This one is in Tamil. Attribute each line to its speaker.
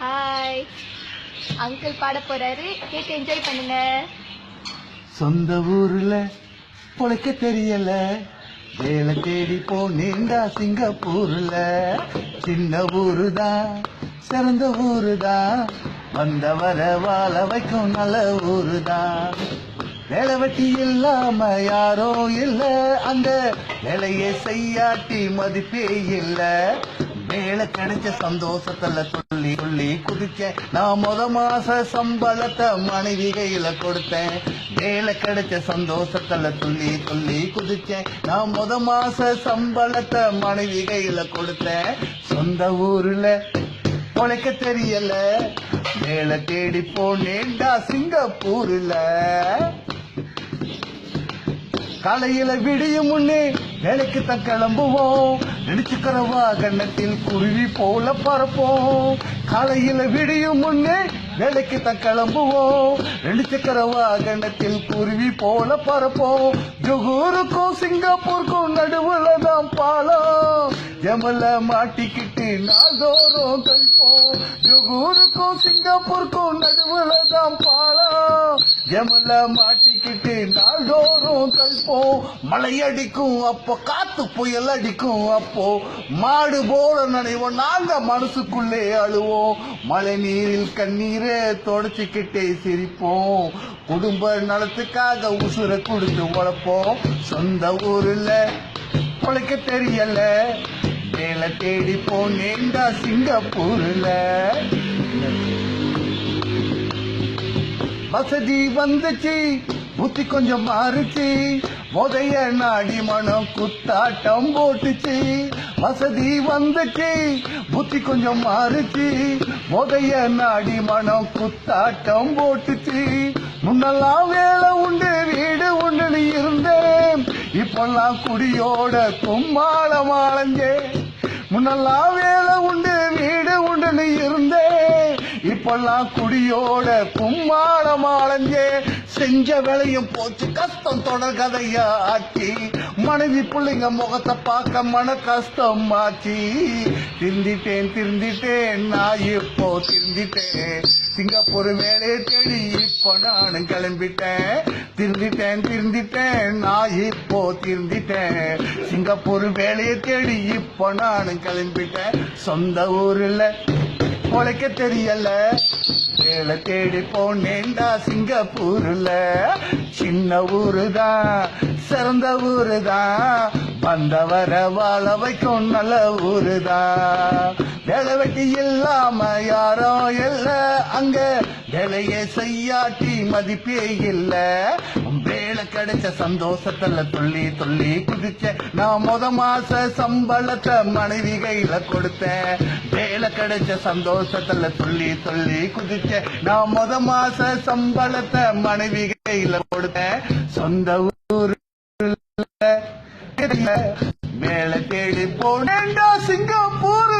Speaker 1: ஹாய் அங்கிள் பாட போறாரு. கேட்டு என்ஜாய் பண்ணுங்க.
Speaker 2: சொந்த ஊர்ல பொழைக்க தெரியல. வேலை தேடி போனேண்டா சிங்கப்பூர்ல. சின்ன ஊரு தான் சிறந்த ஊரு தான் வந்தவர வாழ வைக்கும் நல்ல ஊரு தான் வேலை வெட்டி இல்லாம யாரோ இல்ல. அந்த வேலையை செய்யாட்டி மதிப்பே இல்லை. வேலை கிடைச்ச சந்தோஷத்துல சொல்லி சொல்லி குதிச்சேன். நான் முத மாச சம்பளத்தை மனைவி கையில கொடுத்தேன். வேலை கிடைச்ச சந்தோஷத்துல சொல்லி சொல்லி குதிச்சேன். நான் முத மாச சம்பளத்தை மனைவி கையில கொடுத்தேன். சொந்த ஊர்ல உழைக்க தெரியல. வேலை தேடி போனேன்டா சிங்கப்பூர்ல. காலையில விடியும் முன்னே வேலைக்கு தான் கிளம்புவோம். நினைச்சுக்கிறவா கண்ணத்தில் குருவி போல பறப்போம். காலையில விடியும் முன்னே வேலைக்கு தான் கிளம்புவோம். நினைச்சுக்கிற வாகனத்தில் குருவி போல பறப்போம். ஜொகூருக்கும் சிங்கப்பூருக்கும் நடுவுல தான் பாலம். ஜமல மாட்டிக்கிட்டு நாள்தோறும் கழிப்போம். ஜொகூருக்கும் சிங்கப்பூருக்கும் நடுவுல தான் பாலம். ஜமல மாட்டிக்கிட்டு நாள்தோறும் கழிப்போம். மழை அடிக்கும் அப்போ காத்து புயல் அடிக்கும் அப்போ மாடு போல நினைவோம். நாங்க மனசுக்குள்ளே அழுவோம். மழை நீரில் கண்ணீர் தொடச்சிக்கிட்டே சிரிப்போம். குடும்ப நலத்துக்காக உசுரை கொடுத்து உழைப்போம். சொந்த ஊர்ல பொழைக்க தெரியல. வேலை தேடி போனேண்டா சிங்கப்பூர்ல. வசதி வந்துச்சு. புத்தி கொஞ்சம் மாறுச்சு. முதைய நாடி மனம் குத்தாட்டம் போட்டுச்சு. வசதி வந்துச்சு. புத்தி கொஞ்சம் மாறுச்சு. முதைய நாடி மனம் குத்தாட்டம் போட்டுச்சு. முன்னெல்லாம் வேலை உண்டு வீடு உண்டு இருந்தேன். இப்பெல்லாம் குடியோட கும்மாளம் அலைஞ்சேன் முன்னெல்லாம் வேலை உண்டு வீடு உண்டு இருந்தேன் இப்பெல்லாம் குடியோட கும்மாளம் ஆளஞ்சே செஞ்ச வேலையும் போச்சு கஷ்டம் தொடர் கதையா ஆச்சு. மனைவி பிள்ளைங்க முகத்தை பார்க்க மன கஷ்டம் ஆச்சு திருந்திட்டேன் திருந்திட்டேன் நான் இப்போ திருந்திட்டேன். சிங்கப்பூர் வேலையை தேடி இப்போ நானும் கிளம்பிட்டேன். திருந்திட்டேன் திருந்திட்டேன் நான் இப்போ திருந்திட்டேன். சிங்கப்பூர் வேலையை தேடி இப்போ நானும் கிளம்பிட்டேன். சொந்த ஊர்ல உழைக்க தெரியல வேலை தேடி போனேன்டா சிங்கப்பூர்ல. சின்ன ஊரு தான் சிறந்த ஊருதான் வந்தவர வாழ வைக்கும் நல்ல ஊருதான் தான் வெட்டி இல்லாம யாரோ இல்ல. அங்க வேலையை செய்யாட்டி மதிப்பே இல்ல. வேலை கிடைச்ச சந்தோஷத்துல துள்ளி துள்ளி குதிச்ச நான் முத மாச சம்பளத்தை மனைவி கையில கொடுத்தேன். வேலை கிடைச்ச சந்தோஷத்துல துள்ளி துள்ளி குதிச்ச நான் முத மாச சம்பளத்தை மனைவி கையில கொடுத்தேன். சொந்த ஊர்ல மேல தேடி போனேன்டா சிங்கப்பூர்.